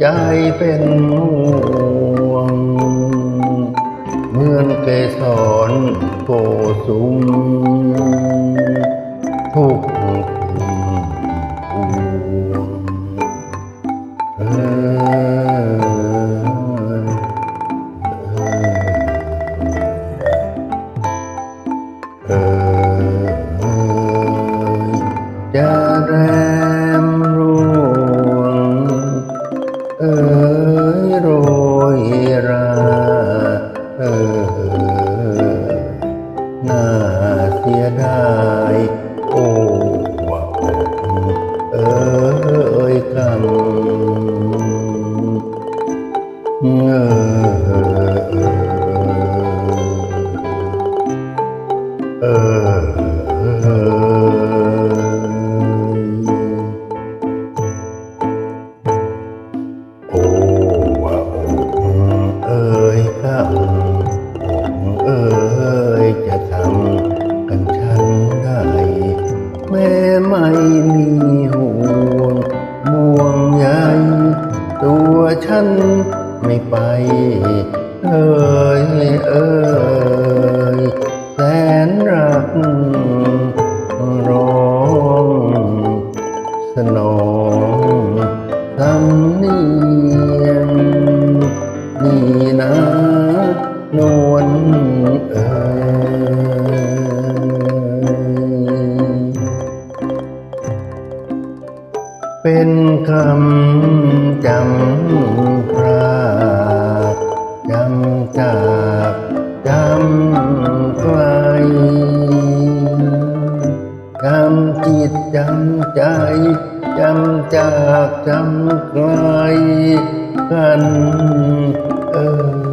ใจเป็นห่วงเหมือนเกสรโพสุมทุกพุ่มพวงเออเออ ฉันไม่ไป เอ๋ยเอ๋ยแสนรักร้องสนองสำเนียงนี่นะนวลเอ๋ยเป็นคำ จำพระจำจากจำใครจำจิตจำใจจำจากจำใครกันเออ